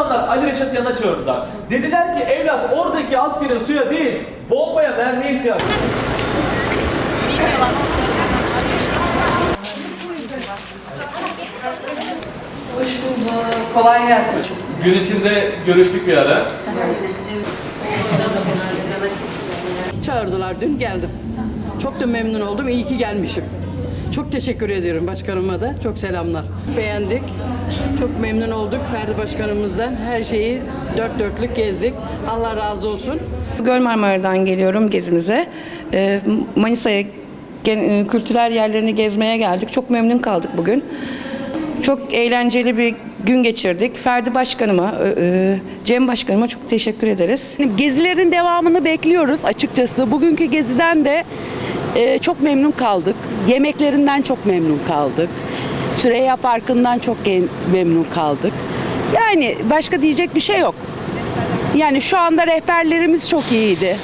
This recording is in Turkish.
Ali Reşat yanına çağırdılar. Dediler ki evlat oradaki askerin suya değil bombaya mermiye ihtiyacı var. Hoş bulduk. Kolay gelsin. Gün içinde görüştük bir ara. Çağırdılar dün geldim. Çok da memnun oldum. İyi ki gelmişim. Çok teşekkür ediyorum başkanıma da. Çok selamlar. Beğendik. Çok memnun olduk Ferdi Başkanımızdan. Her şeyi dört dörtlük gezdik. Allah razı olsun. Göl Marmara'dan geliyorum gezimize. Ee, Manisa'ya e, kültürel yerlerini gezmeye geldik. Çok memnun kaldık bugün. Çok eğlenceli bir gün geçirdik. Ferdi Başkanıma, e, e, Cem Başkanıma çok teşekkür ederiz. Gezilerin devamını bekliyoruz açıkçası. Bugünkü geziden de e, çok memnun kaldık. Yemeklerinden çok memnun kaldık. Süreyya Parkı'ndan çok memnun kaldık. Yani başka diyecek bir şey yok. Yani şu anda rehberlerimiz çok iyiydi.